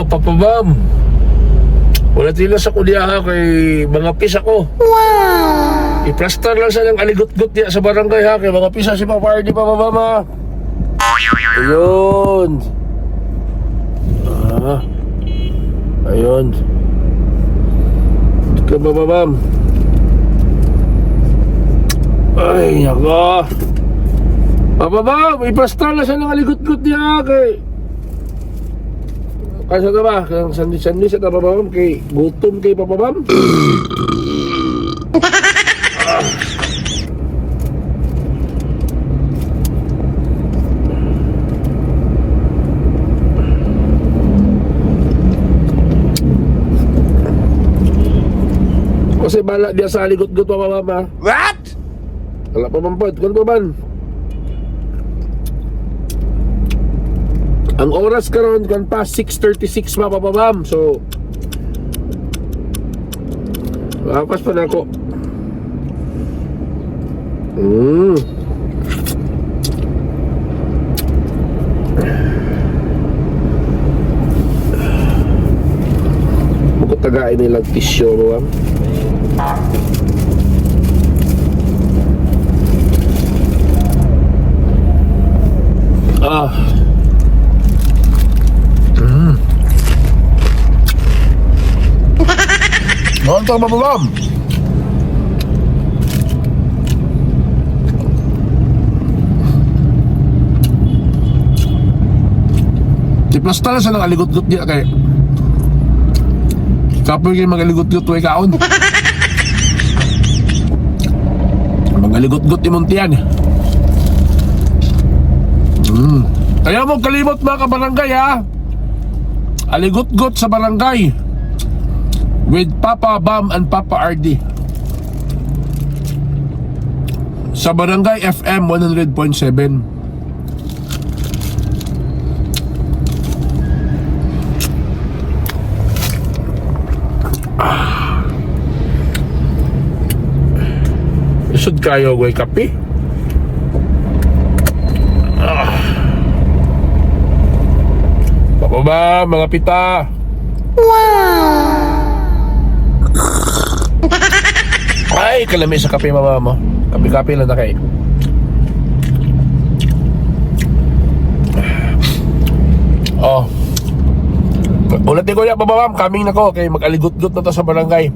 Oh, papabam. Wala tila sa kulyaha kay mga pisa ko. Wow! Iplastar lang sa ng aligot-gut niya sa barangay ha kay mga pisa si Papa Ardy papabam ha. Ayun. Ah. Ayun. Ito bababam. Ay, nako. Bababam, iplastar lang sa ng aligot-gut niya kay Kaya ka ba? Kang sandwich-sandwich at bababam kay gutom kay papabam? Kasi bala dia sa aligot-gut papabam ha. What? Wala pa man po. Kung pa man. Ang oras karon kan pa 6.36 pa papabam. So, Lapas pa na ako. Mm. Bukod tagain nilang tissue mo, ah. Noon to mababam. Tiplas tala sa nakaligot-gut niya kay Kapoy kayo magaligot-gut way kaon Magaligot-gut imong tiyan Hmm. Kaya mo kalimot mga kabarangay ha. Aligot-got sa barangay. With Papa Bam and Papa RD. Sa barangay FM 100.7. Ah. Isod kayo, way kape? Bababa, mga pita. Wow! Ay, kalami sa kape mama mo. Kape-kape lang na kay. Oh. Ulit ni Kuya, bababam, kaming na ko. Kay mag-aligot-got na to sa barangay.